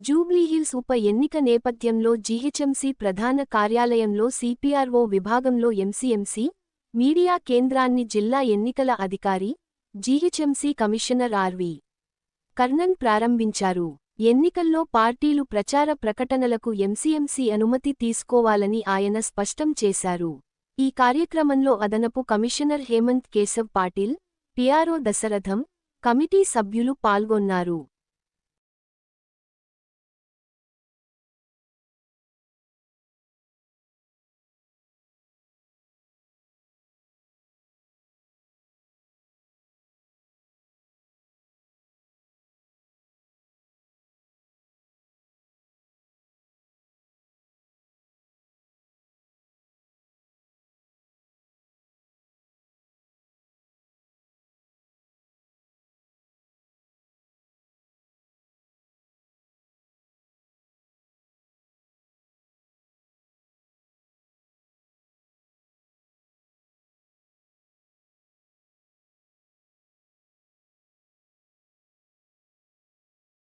జూబ్లీహిల్స్ ఉప ఎన్నిక నేపథ్యంలో జీహెచ్ఎంసీ ప్రధాన కార్యాలయంలో సిపిఆర్ఓ విభాగంలో ఎంసీఎంసీ మీడియా కేంద్రాన్ని జిల్లా ఎన్నికల అధికారి జీహెచ్ఎంసీ కమిషనర్ ఆర్వి. కర్ణన్ ప్రారంభించారు. ఎన్నికల్లో పార్టీలు ప్రచార ప్రకటనలకు ఎంసీఎంసీ అనుమతి తీసుకోవాలని ఆయన స్పష్టం చేశారు. ఈ కార్యక్రమంలో అదనపు commissioner Hemant Keshav Patil PRO Dasaratham committee సభ్యులు పాల్గొన్నారు.